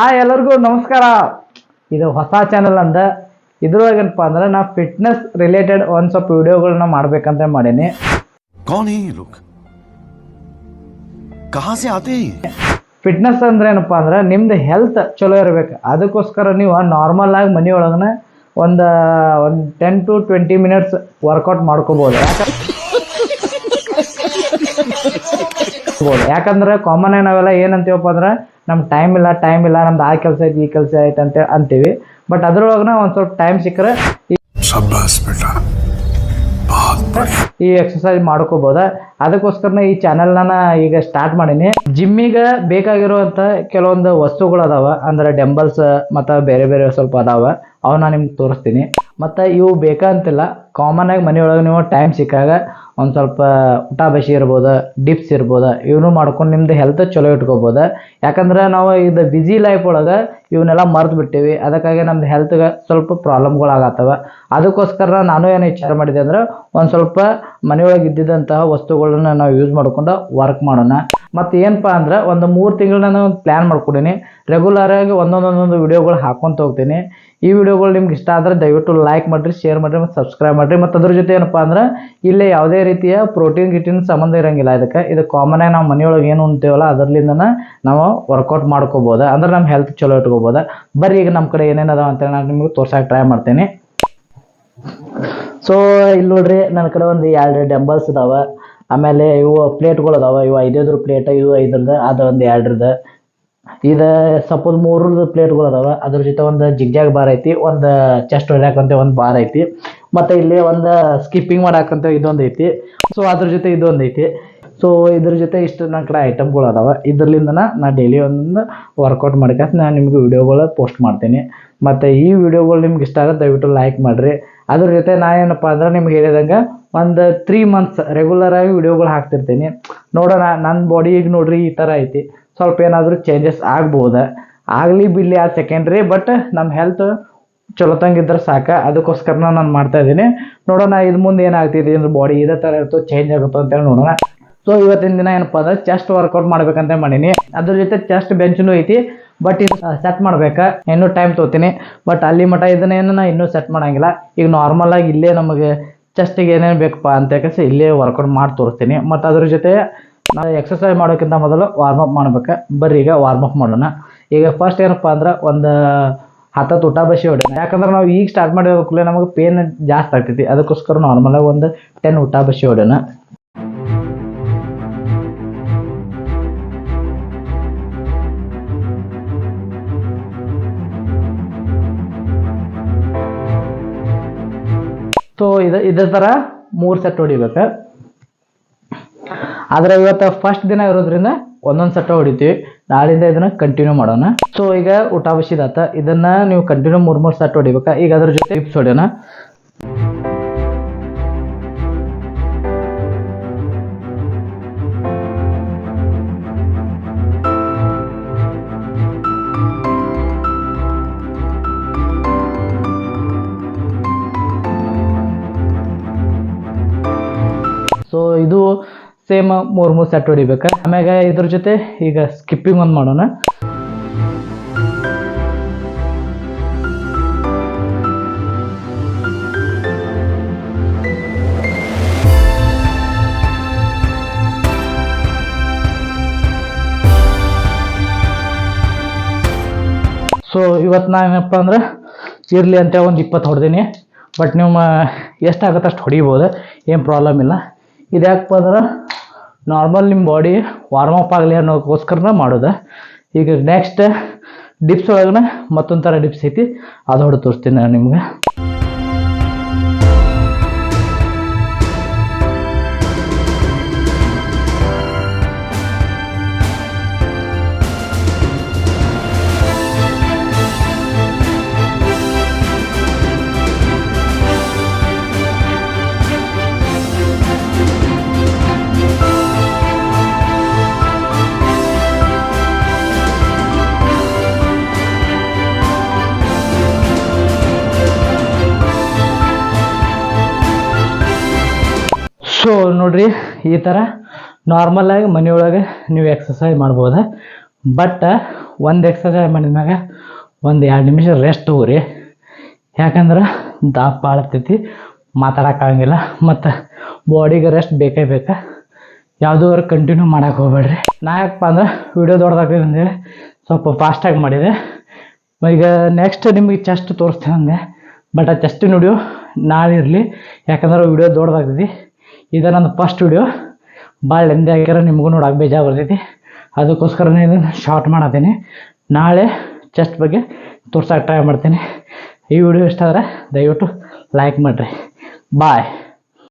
Hi ಎಲ್ಲರಿಗೂ ನಮಸ್ಕಾರ. ಇದು ಹೊಸ ಚಾನಲ್ ಅಂದ. ಇದ್ರೊಳಗೇನಪ್ಪ ಅಂದ್ರೆ ನಾ ಫಿಟ್ನೆಸ್ ರಿಲೇಟೆಡ್ ಒಂದು ಸ್ವಲ್ಪ ವಿಡಿಯೋಗಳನ್ನ ಮಾಡ್ಬೇಕಂತ ಮಾಡೀನಿ. ಫಿಟ್ನೆಸ್ ಅಂದ್ರೆ ಏನಪ್ಪ ಅಂದ್ರೆ ನಿಮ್ದು ಹೆಲ್ತ್ ಚಲೋ ಇರ್ಬೇಕು. ಅದಕ್ಕೋಸ್ಕರ ನೀವು ನಾರ್ಮಲ್ ಆಗಿ ಮನೆ ಒಳಗನ ಒಂದು ಒಂದು ten to twenty minutes workout ಮಾಡ್ಕೋಬಹುದು ಯಾಕಂದ್ರೆ ಕಾಮನ್ ಆಗಿ ನಾವೆಲ್ಲ ಏನಂತೀವಪ್ಪ ಅಂದ್ರೆ ನಮ್ಗೆ ಟೈಮ್ ಇಲ್ಲ ಟೈಮ್ ಇಲ್ಲ ನಮ್ದು ಆ ಕೆಲಸ ಐತೆ ಈ ಕೆಲಸ ಐತೆ ಅಂತ ಅಂತೀವಿ. ಬಟ್ ಅದ್ರೊಳಗನ ಒಂದು ಸ್ವಲ್ಪ ಟೈಮ್ ಸಿಕ್ಕರೆ ಈ ಎಕ್ಸಸೈಸ್ ಮಾಡ್ಕೋಬೋದ? ಅದಕ್ಕೋಸ್ಕರನೇ ಈ ಚಾನೆಲ್ನ ಈಗ ಸ್ಟಾರ್ಟ್ ಮಾಡೀನಿ. ಜಿಮ್ಮಿಗೆ ಬೇಕಾಗಿರುವಂಥ ಕೆಲವೊಂದು ವಸ್ತುಗಳು ಅದಾವ ಅಂದ್ರೆ ಡೆಂಬಲ್ಸ್ ಮತ್ತು ಬೇರೆ ಬೇರೆ ಸ್ವಲ್ಪ ಅದಾವ ಅವನ್ನ ನಿಮ್ಗೆ ತೋರಿಸ್ತೀನಿ. ಮತ್ತು ಇವು ಬೇಕಂತಿಲ್ಲ ಕಾಮನ್ ಆಗಿ ಮನೆಯೊಳಗೆ ನೀವು ಟೈಮ್ ಸಿಕ್ಕಾಗ ಒಂದು ಸ್ವಲ್ಪ ಊಟ ಬಸಿ ಇರ್ಬೋದು ಡಿಪ್ಸ್ ಇರ್ಬೋದು, ಇವನು ಮಾಡ್ಕೊಂಡು ನಿಮ್ದು ಹೆಲ್ತ್ ಚಲೋ ಇಟ್ಕೋಬೋದು. ಯಾಕಂದ್ರೆ ನಾವು ಇದು ಬ್ಯುಸಿ ಲೈಫ್ ಒಳಗೆ ಇವನ್ನೆಲ್ಲ ಮರೆತು ಬಿಟ್ಟಿವಿ, ಅದಕ್ಕಾಗಿ ನಮ್ದು ಹೆಲ್ತ್ಗೆ ಸ್ವಲ್ಪ ಪ್ರಾಬ್ಲಮ್ಗಳಾಗತ್ತವ ಅದಕ್ಕೋಸ್ಕರ ನಾನು ಏನು ವಿಚಾರ ಮಾಡಿದೆ ಅಂದ್ರೆ, ಒಂದು ಸ್ವಲ್ಪ ಮನೆಯೊಳಗೆ ಇದ್ದಿದ್ದಂತಹ ವಸ್ತುಗಳನ್ನ ನಾವು ಯೂಸ್ ಮಾಡ್ಕೊಂಡು ವರ್ಕ್ ಮಾಡೋಣ. ಮತ್ತು ಏನಪ್ಪ ಅಂದ್ರೆ ಒಂದು ಮೂರು ತಿಂಗಳನ್ನ ನಾನು ಒಂದು ಪ್ಲ್ಯಾನ್ ಮಾಡ್ಕೊಂಡಿನಿ. ರೆಗ್ಯುಲರ್ ಆಗಿ ಒಂದೊಂದೊಂದೊಂದು ವಿಡಿಯೋಗಳು ಹಾಕ್ಕೊಂತ ಹೋಗ್ತೀನಿ. ಈ ವಿಡಿಯೋಗಳು ನಿಮ್ಗೆ ಇಷ್ಟ ಆದರೆ ದಯವಿಟ್ಟು ಲೈಕ್ ಮಾಡಿರಿ ಶೇರ್ ಮಾಡಿರಿ ಮತ್ತು ಸಬ್ಸ್ಕ್ರೈಬ್ ಮಾಡಿರಿ. ಮತ್ತು ಅದ್ರ ಜೊತೆ ಏನಪ್ಪ ಅಂದ್ರೆ ಇಲ್ಲಿ ಯಾವುದೇ ರೀತಿಯ ಪ್ರೋಟೀನ್ ಗಿಟಿನ್ ಸಂಬಂಧ ಇರಂಗಿಲ್ಲ ಇದಕ್ಕೆ. ಇದು ಕಾಮನ್ ಆಗಿ ನಾವು ಮನೆಯೊಳಗೆ ಏನು ಉಣ್ತೀವಲ್ಲ ಅದರ್ಲಿಂದನ ನಾವು ವರ್ಕೌಟ್ ಮಾಡ್ಕೋಬೋದು. ಅಂದ್ರೆ ನಮ್ಮ ಹೆಲ್ತ್ ಚಲೋ ಇಟ್ಕೋಬೋದು. ಬರ್ರಿ ಈಗ ನಮ್ಮ ಕಡೆ ಏನೇನು ಅದಾವ ಅಂತ ನಾನು ನಿಮಗೆ ತೋರ್ಸಕ್ಕೆ ಟ್ರೈ ಮಾಡ್ತೀನಿ. ಸೊ ಇಲ್ಲಿ ನೋಡ್ರಿ ನನ್ನ ಕಡೆ ಒಂದು ಎರಡು ಡಂಬಲ್ಸ್ ಅದಾವ. ಆಮೇಲೆ ಇವು ಪ್ಲೇಟ್ಗಳು ಅದಾವ, ಇವು ಐದೈದ್ರ ಪ್ಲೇಟ್, ಇವು ಐದ್ರದ್ದು ಅದು ಒಂದು ಎರಡ್ರದ. ಇದು ಸಪೋಸ್ ಮೂರದ್ದು ಪ್ಲೇಟ್ಗಳು ಅದಾವ, ಅದ್ರ ಜೊತೆ ಒಂದು ಜಿಗ್ಜಾಗ್ ಬಾರ್ ಐತಿ, ಒಂದು ಚೆಸ್ಟ್ ಹೊಡ್ಯಾಕಂತ ಒಂದು ಬಾರ್ ಐತಿ. ಮತ್ತು ಇಲ್ಲಿ ಒಂದು ಸ್ಕಿಪ್ಪಿಂಗ್ ಮಾಡಾಕಂತ ಇದೊಂದು ಐತಿ. ಸೊ ಅದ್ರ ಜೊತೆ ಇದೊಂದು ಐತಿ. ಸೊ ಇದ್ರ ಜೊತೆ ಇಷ್ಟು ನನ್ನ ಕಡೆ ಐಟಮ್ಗಳು ಅದಾವ. ಇದರಿಂದ ನಾ ಡೈಲಿ ಒಂದೊಂದು ವರ್ಕೌಟ್ ಮಾಡ್ಕೊಂಡು ನಾನು ನಿಮಗೆ ವೀಡಿಯೋಗಳು ಪೋಸ್ಟ್ ಮಾಡ್ತೀನಿ. ಮತ್ತು ಈ ವಿಡಿಯೋಗಳು ನಿಮ್ಗೆ ಇಷ್ಟ ಆಗುತ್ತೆ ದಯವಿಟ್ಟು ಲೈಕ್ ಮಾಡಿರಿ. ಅದ್ರ ಜೊತೆ ನಾ ಏನಪ್ಪ ಅಂದ್ರೆ ನಿಮ್ಗೆ ಹೇಳಿದಂಗೆ ಒಂದು ತ್ರೀ ಮಂತ್ಸ್ ರೆಗ್ಯುಲರ್ ಆಗಿ ವಿಡಿಯೋಗಳು ಹಾಕ್ತಿರ್ತೀನಿ. ನೋಡೋಣ ನನ್ನ ಬಾಡಿ ಈಗ ನೋಡ್ರಿ ಈ ಥರ ಐತಿ. ಸ್ವಲ್ಪ ಏನಾದರೂ ಚೇಂಜಸ್ ಆಗ್ಬೋದು. ಆಗಲಿ ಬಿಡಲಿ ಆ ಸೆಕೆಂಡ್ರಿ ಬಟ್ ನಮ್ಮ ಹೆಲ್ತ್ ಚಲೋತಂಗಿದ್ರೆ ಸಾಕು. ಅದಕ್ಕೋಸ್ಕರ ನಾನು ಮಾಡ್ತಾ ಇದ್ದೀನಿ. ನೋಡೋಣ, ಇದು ಮುಂದೆ ಏನಾಗ್ತಿದೆ ಅಂದ್ರೆ ಬಾಡಿ ಇದೇ ಥರ ಇರ್ತೋ ಚೇಂಜ್ ಆಗುತ್ತೋ ಅಂತೇಳಿ ನೋಡೋಣ. ಸೊ ಇವತ್ತಿನ ದಿನ ಏನಪ್ಪ ಅಂದ್ರೆ ಚೆಸ್ಟ್ ವರ್ಕೌಟ್ ಮಾಡ್ಬೇಕಂತ ಮಾಡೀನಿ. ಅದ್ರ ಜೊತೆ ಚೆಸ್ಟ್ ಬೆಂಚ್ನು ಐತಿ ಬಟ್ ಇದು ಸೆಟ್ ಮಾಡ್ಬೇಕಾ? ಇನ್ನೂ ಟೈಮ್ ತೊಗೋತೀನಿ. ಬಟ್ ಅಲ್ಲಿ ಮಟ ಇದನ್ನೇನು ನಾ ಇನ್ನೂ ಸೆಟ್ ಮಾಡಂಗಿಲ್ಲ. ಈಗ ನಾರ್ಮಲ್ ಆಗಿ ಇಲ್ಲೇ ನಮಗೆ ಚೆಸ್ಟಿಗೆ ಏನೇನು ಬೇಕಪ್ಪ ಅಂತ ಯಾಕಂದ್ರೆ ಇಲ್ಲೇ ವರ್ಕೌಟ್ ಮಾಡಿ ತೋರಿಸ್ತೀನಿ. ಮತ್ತು ಅದ್ರ ಜೊತೆ ನಾವು ಎಕ್ಸಸೈಸ್ ಮಾಡೋಕ್ಕಿಂತ ಮೊದಲು ವಾರ್ಮ್ ಅಪ್ ಮಾಡ್ಬೇಕು. ಬರ್ರಿ ಈಗ ವಾರ್ಮ್ ಅಪ್ ಮಾಡೋಣ. ಈಗ ಫಸ್ಟ್ ಏನಪ್ಪ ಅಂದ್ರೆ ಒಂದು ಹತ್ತತ್ತು ಊಟ ಬಸಿ ಹೊಡೋಣ ಯಾಕಂದ್ರೆ ನಾವು ಈಗ ಸ್ಟಾರ್ಟ್ ಮಾಡಿದ ನಮಗೆ ಪೇನ್ ಜಾಸ್ತಿ ಆಗ್ತೈತಿ. ಅದಕ್ಕೋಸ್ಕರ ನಾರ್ಮಲಾಗಿ ಒಂದು ಟೆನ್ ಊಟ ಬಸಿ ಹೊಡೋಣ ಸೊ ಇದು ಥರ ಮೂರು ಸೆಟ್ ಹೊಡಿಬೇಕು. ಆದ್ರೆ ಇವತ್ತು ಫಸ್ಟ್ ದಿನ ಇರೋದ್ರಿಂದ ಒಂದೊಂದು ಸೆಟ್ ಹೊಡಿತೀವಿ. ನಾಳಿಂದ ಇದನ್ನ ಕಂಟಿನ್ಯೂ ಮಾಡೋಣ. ಸೊ ಈಗ ಊಟ ಬಸಿದಾತ ಇದನ್ನ ನೀವು ಕಂಟಿನ್ಯೂ ಮೂರ್, ಮೂರು ಸೆಟ್ ಹೊಡಿಬೇಕಾ? ಈಗ ಅದ್ರ ಜೊತೆ ಟಿಪ್ಸ್ ಹೊಡ್ಯೋಣ. ಇದು ಸೇಮ್ ಮೂರು ಮೂರು ಸೆಟ್ ಹೊಡಿಬೇಕು ಆಮ್ಯಾಗ ಇದ್ರ ಜೊತೆ ಈಗ ಸ್ಕಿಪ್ಪಿಂಗ್ ಒಂದು ಮಾಡೋಣ. ಸೊ ಇವತ್ತು ನಾನು ಏನಪ್ಪ ಅಂದ್ರೆ ಇರಲಿ ಅಂತ ಒಂದು ಇಪ್ಪತ್ತು ಹೊಡೆದೀನಿ. ಬಟ್ ನೀವು ಎಷ್ಟಾಗುತ್ತೆ ಅಷ್ಟು ಹೊಡಿಬೋದು. ಏನು ಪ್ರಾಬ್ಲಮ್ ಇಲ್ಲ. ಇದು ಯಾಕಪ್ಪ ಅಂದ್ರೆ ನಾರ್ಮಲ್ ನಿಮ್ಮ ಬಾಡಿ ವಾರ್ಮ್ ಅಪ್ ಆಗಲಿ ಅನ್ನೋಕ್ಕೋಸ್ಕರನೇ ಮಾಡೋದು. ಈಗ ನೆಕ್ಸ್ಟ್ ಡಿಪ್ಸ್ ಒಳಗನ ಮತ್ತೊಂದು ಥರ ಡಿಪ್ಸ್ ಐತಿ, ಅದು ಹೊಡೆದು ತೋರಿಸ್ತೀನಿ ನಾನು ನಿಮ್ಗೆ. ಸೊ ನೋಡ್ರಿ, ಈ ಥರ ನಾರ್ಮಲ್ ಆಗಿ ಮನೆಯೊಳಗೆ ನೀವು ಎಕ್ಸಸೈಸ್ ಮಾಡ್ಬೋದು. ಬಟ್ ಒಂದು ಎಕ್ಸಸೈಸ್ ಮಾಡಿದ್ಮ್ಯಾಗ ಒಂದು ಎರಡು ನಿಮಿಷ ರೆಸ್ಟ್ ತಗೋರಿ. ಯಾಕಂದ್ರೆ ದಪ್ಪ ಆಳ್ತೈತಿ ಮಾತಾಡೋಕ್ಕಾಗಂಗಿಲ್ಲ ಮತ್ತು ಬಾಡಿಗೆ ರೆಸ್ಟ್ ಬೇಕೇ ಬೇಕಾ. ಯಾವುದೋ ಕಂಟಿನ್ಯೂ ಮಾಡೋಕೆ ಹೋಗ್ಬೇಡ್ರಿ. ನಾ ಯಾಕಪ್ಪ ಅಂದ್ರೆ ವೀಡಿಯೋ ದೊಡ್ಡದಾಗ್ತದೆ ಅಂತೇಳಿ ಸ್ವಲ್ಪ ಫಾಸ್ಟಾಗಿ ಮಾಡಿದೆ. ಈಗ ನೆಕ್ಸ್ಟ್ ನಿಮಗೆ ಚೆಸ್ಟ್ ತೋರಿಸ್ತೇನೆ ಅಂದೆ. ಬಟ್ ಆ ಚೆಸ್ಟ್ ನೋಡಿಯೋ, ನಾಳೆ ಇರಲಿ. ಯಾಕಂದ್ರೆ ವಿಡಿಯೋ ದೊಡ್ಡದಾಗ್ತೈತಿ. ಇದು ನನ್ನ ಫಸ್ಟ್ ವಿಡಿಯೋ ಭಾಳ ಲೆಂದಿ ಆಗಿರೋ, ನಿಮಗೂ ನೋಡಕ್ಕೆ ಬೇಜಾರು ಬರ್ತೈತಿ. ಅದಕ್ಕೋಸ್ಕರನೇ ಇದನ್ನು ಶಾರ್ಟ್ ಮಾಡತ್ತೀನಿ ನಾಳೆ ಚೆಸ್ಟ್ ಬಗ್ಗೆ ತೋರ್ಸಕ್ಕೆ ಟ್ರೈ ಮಾಡ್ತೀನಿ. ಈ ವಿಡಿಯೋ ಇಷ್ಟ ಆದರೆ ದಯವಿಟ್ಟು ಲೈಕ್ ಮಾಡಿರಿ. ಬಾಯ್